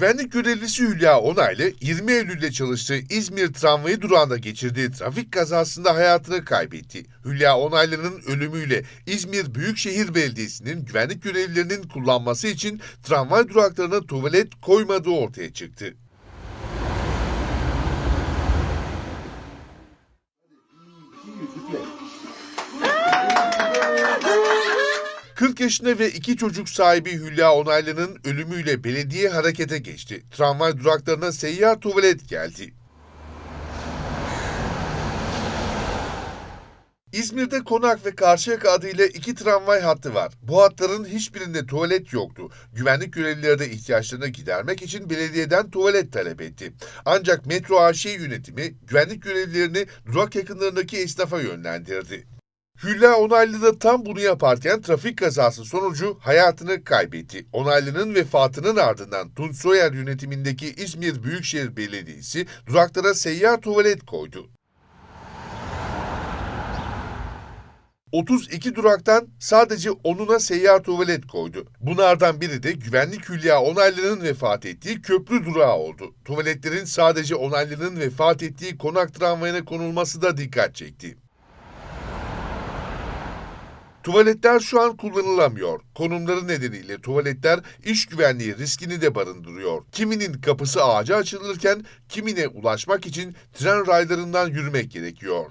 Güvenlik görevlisi Hülya Onaylı 20 Eylül'de çalıştığı İzmir tramvayı durağında geçirdiği trafik kazasında hayatını kaybetti. Hülya Onaylı'nın ölümüyle İzmir Büyükşehir Belediyesi'nin güvenlik görevlilerinin kullanması için tramvay duraklarına tuvalet koymadığı ortaya çıktı. ...40 yaşında ve iki çocuk sahibi Hülya Onaylı'nın ölümüyle belediye harekete geçti. Tramvay duraklarına seyyar tuvalet geldi. İzmir'de Konak ve Karşıyaka adıyla iki tramvay hattı var. Bu hatların hiçbirinde tuvalet yoktu. Güvenlik görevlileri de ihtiyaçlarını gidermek için belediyeden tuvalet talep etti. Ancak Metro AŞ yönetimi güvenlik görevlilerini durak yakınlarındaki esnafa yönlendirdi. Hülya Onaylı da tam bunu yaparken trafik kazası sonucu hayatını kaybetti. Onaylı'nın vefatının ardından Tunç Soyer yönetimindeki İzmir Büyükşehir Belediyesi duraklara seyyar tuvalet koydu. 32 duraktan sadece 10'una seyyar tuvalet koydu. Bunlardan biri de güvenlik Hülya Onaylı'nın vefat ettiği köprü durağı oldu. Tuvaletlerin sadece Onaylı'nın vefat ettiği konak tramvayına konulması da dikkat çekti. Tuvaletler şu an kullanılamıyor. Konumları nedeniyle tuvaletler iş güvenliği riskini de barındırıyor. Kiminin kapısı ağaca açılırken kimine ulaşmak için tren raylarından yürümek gerekiyor.